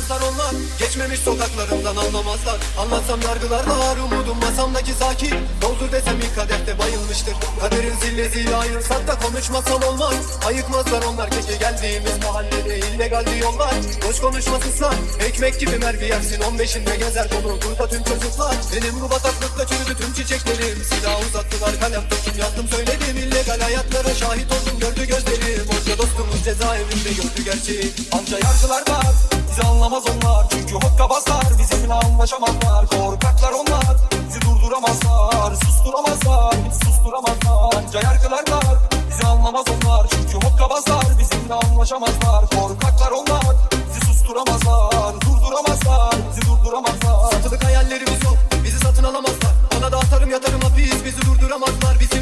Sayamazlar onlar. Geçmemiş sokaklarımdan anlamazlar. Anlatsam yargılarla var umudum Masamdaki sakin. Doldur desem ilk kadehte bayılmıştır. Kaderin zillesiyle ayrılsak da konuşmasam olmaz. Ayıkmazlar onlar keşke geldiğimiz mahallede illegal yollar Boş konuşmasızlar Ekmek gibi mermi yersin. 15'inde gezer dolu Burada tüm çocuklar. Benim bu bataklıkta çürüdü tüm çiçeklerim. Silah uzattılar kalem tuttum yazdım söyledim. İllegal hayatlara şahit oldum gördü gözlerim. Onca dostumuz cezaevinde gördü gerçeği. Anca yargılar var Bizi anlamaz onlar Çünkü hokkabazlar Bizimle anlaşamazlar Korkaklar onlar. Bizi durduramazlar Susturamazlar susturamazlar. Anca yargılar var Bizi anlamaz onlar Çünkü hokkabazlar Bizimle anlaşamazlar Korkaklar onlar. Bizi susturamazlar Durduramazlar Bizi durduramazlar. Satılık hayallerimiz yok bizi satın alamazlar. Bana da atarım yatarım hapis bizi durduramazlar. Bizimle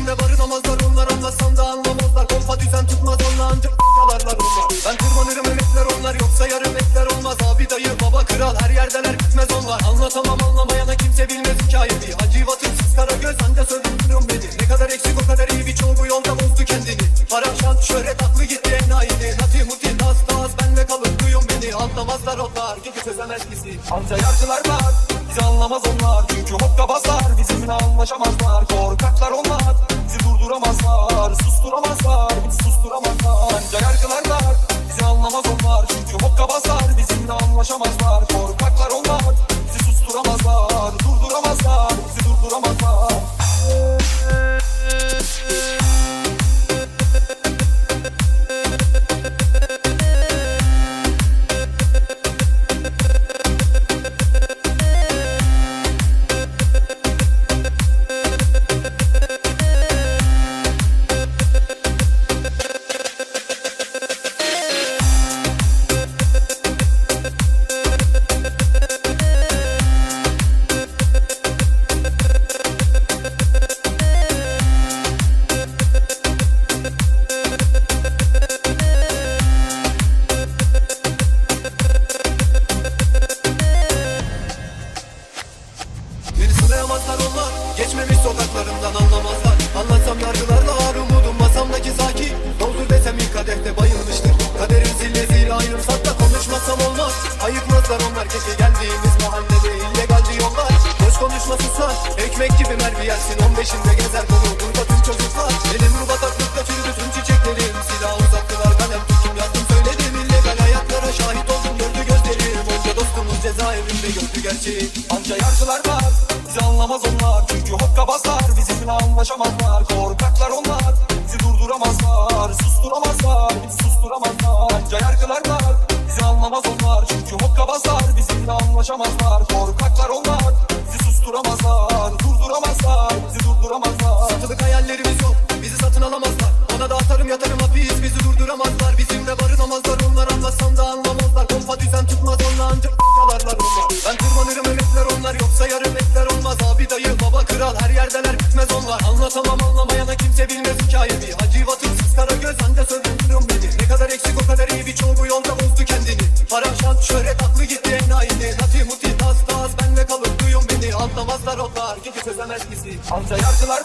cezaevinde gördü gerçeği Anca yargılar var. Bizi anlamaz onlar Çünkü hokkabazlar Bizimle anlaşamazlar Korkaklar onlar. Bizi durduramazlar Susturamazlar Hiç susturamazlar. Anca yargılar var Bizi anlamaz onlar. Çünkü hokkabazlar Bizimle anlaşamazlar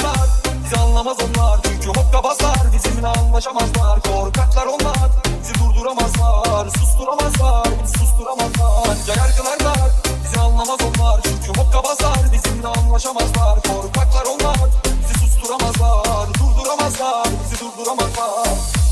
Var Bizi anlamaz onlar Çünkü hokkabazlar Bizimle anlaşamazlar Korkaklar onlar Bizi durduramazlar Susturamazlar Hiç susturamazlar. Anca yargılar var Bizi anlamaz onlar Çünkü hokkabazlar Bizimle anlaşamazlar Korkaklar onlar Bizi susturamazlar Durduramazlar Bizi durduramazlar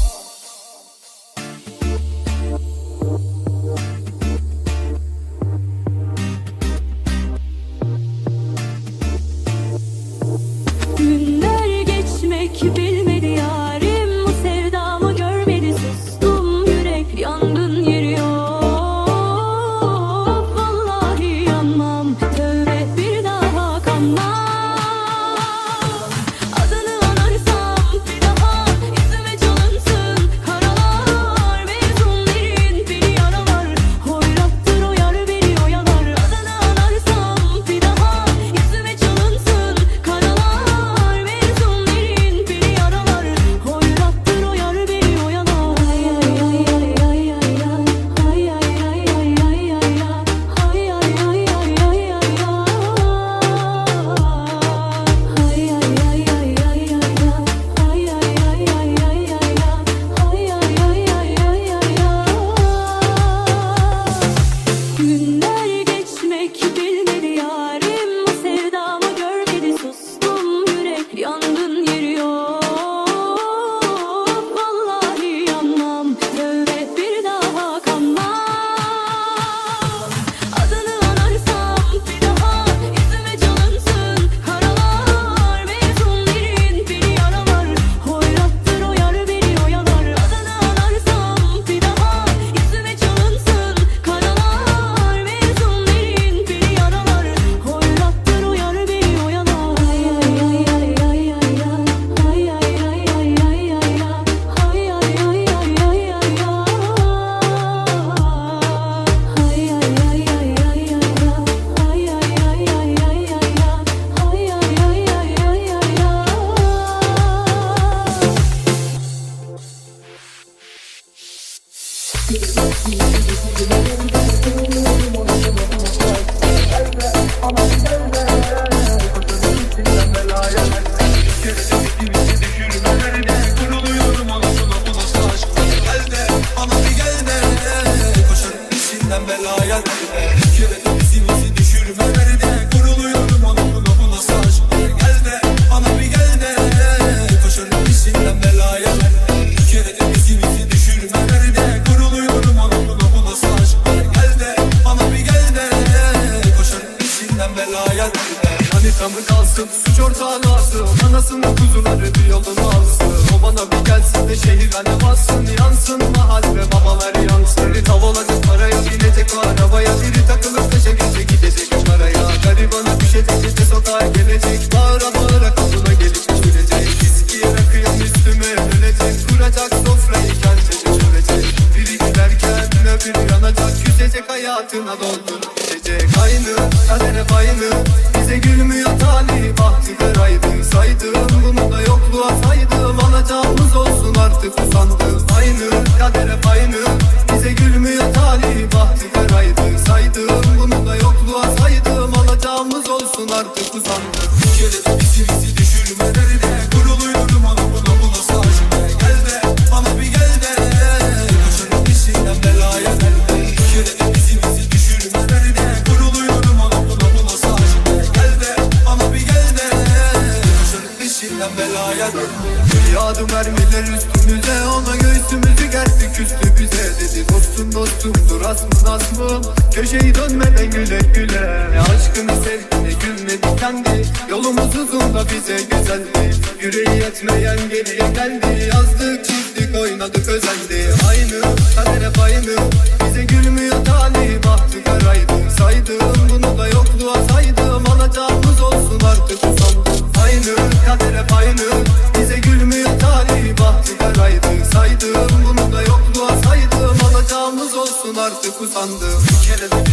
saydım Bunu da yokluğa saydım Alacağımız olsun artık usandım. Bir kere de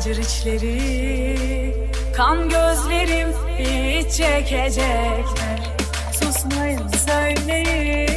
acır içleri Kan gözlerim hiç çekecekler. Susmayın söyleyin.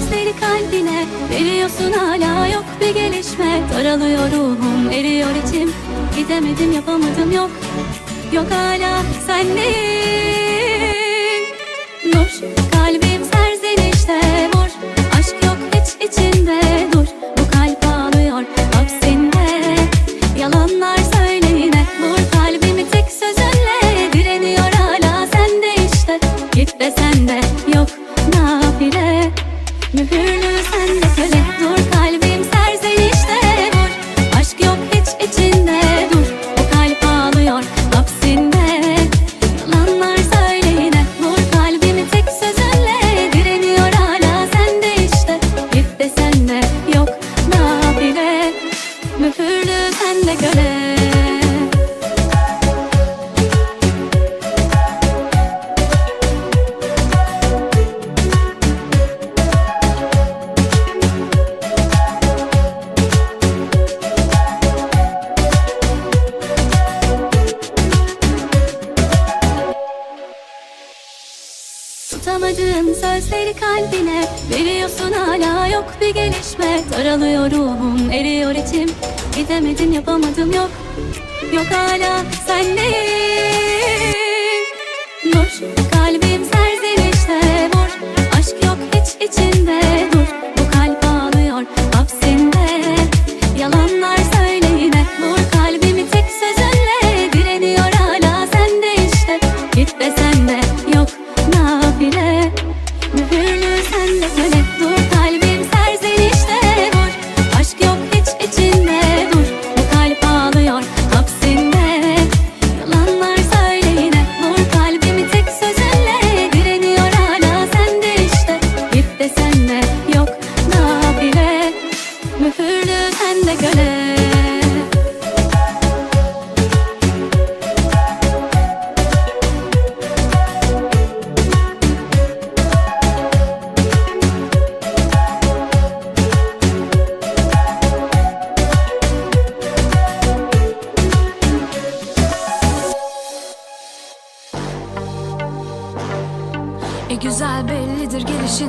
sözleri kalbine. Veriyorsun hala yok bir gelişme. Daralıyor ruhum eriyor içim. Gidemedim yapamadım yok. Yok hala sendeyim Nur kalbim serzenişte. Vur aşk yok hiç içinde. 今年。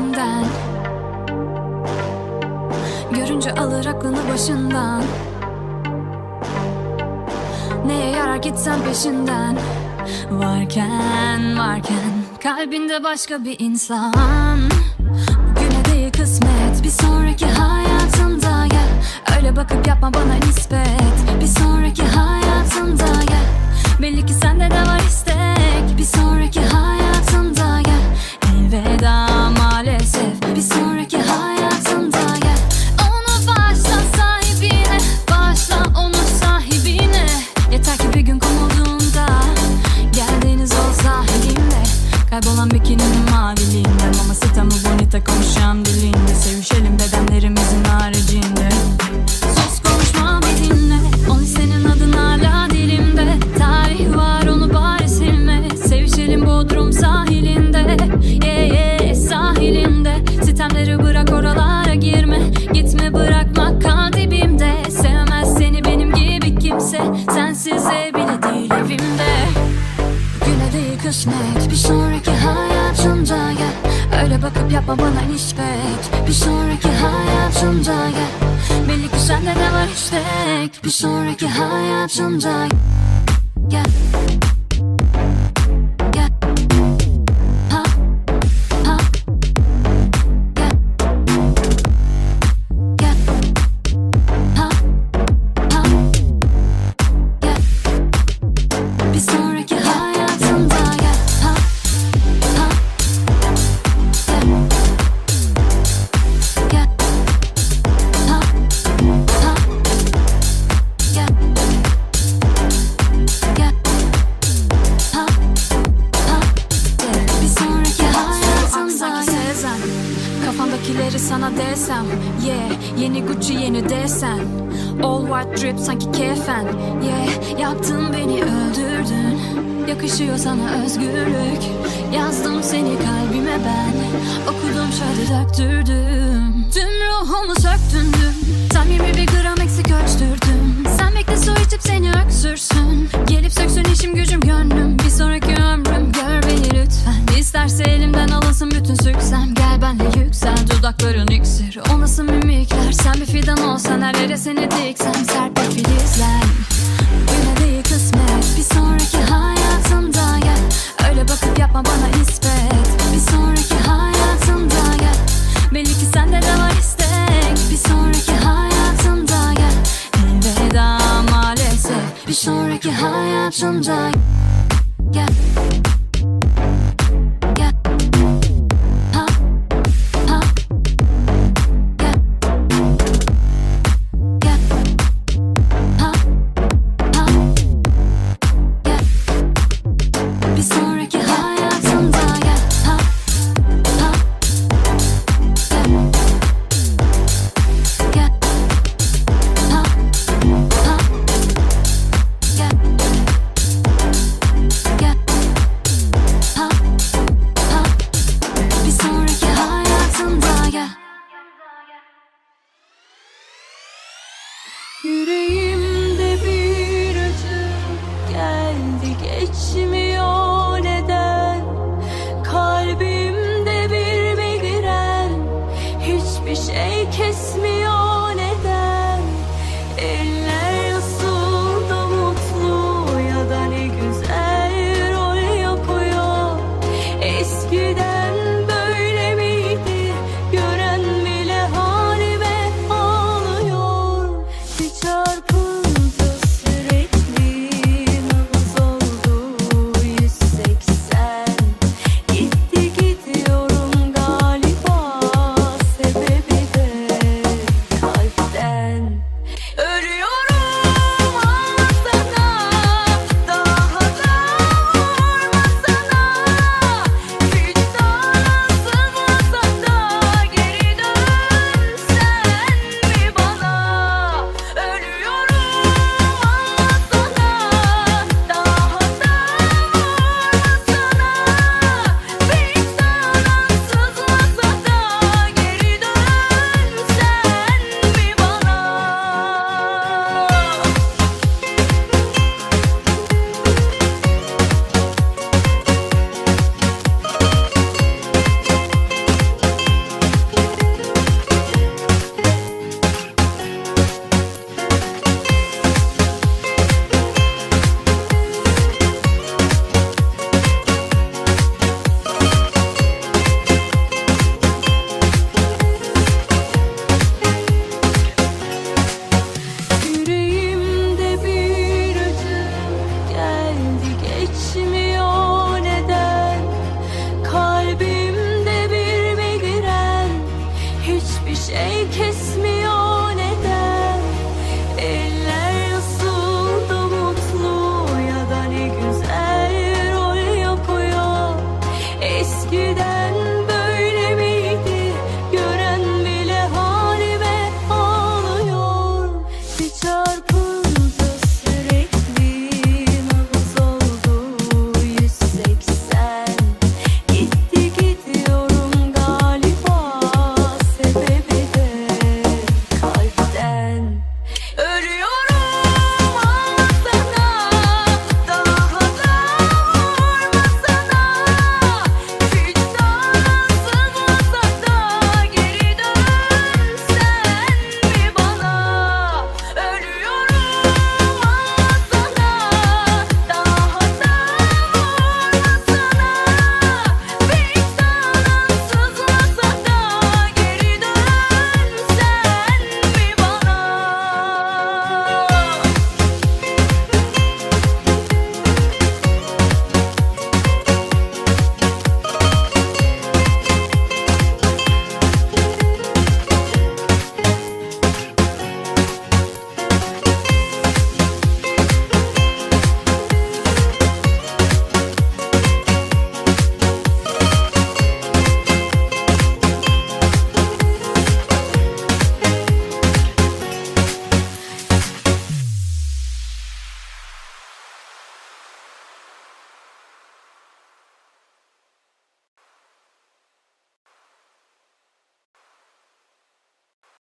peşinden Görünce alır aklını başından. Neye yarar gitsen peşinden? Varken varken. Kalbinde başka bir insan. Bugüne değil kısmet. Bir sonraki hayatında gel. Öyle bakıp yapma bana nispet. Bir sonraki hayatında gel. Belli ki sende de var istek. Bir sonraki hayatında gel veda maalesef Bir sonraki hayatında gel. Onu bağışla sahibine Bağışla onu sahibine. Yeter ki bir gün konulduğunda Geldiğiniz o sahilimle Kaybolan bikininin maviliğinde Mamasita mı bonita konuşan dilinde. Sevişelim beden yapma bana nispet Bir sonraki hayatımda gel. Belli ki sende de var istek. Bir sonraki hayatımda gel White drip sanki kefen. Yeah yaktın beni öldürdün. Yakışıyor sana özgürlük. Yazdım seni kalbime ben. Okudum şöyle döktürdüm. Tüm ruhumu söktün dün. Tam 21 gram eksik ölçtürdüm Sen bekle su içip seni öksürsün. Gelip söksün işim gücüm gönlüm. Bir sonraki ömrüm gör beni lütfen. İsterse elimden alınsın bütün süksem. Gel benle yüksel dudakların iksir. O nasıl mimikler. Sen bir fidan olsan Her yere seni diksem. Sert bir filizler. Güne değil kısmet. Bir sonraki hayatımda gel. Öyle bakıp yapma bana nispet Bir sonraki hayatımda gel geçmiyor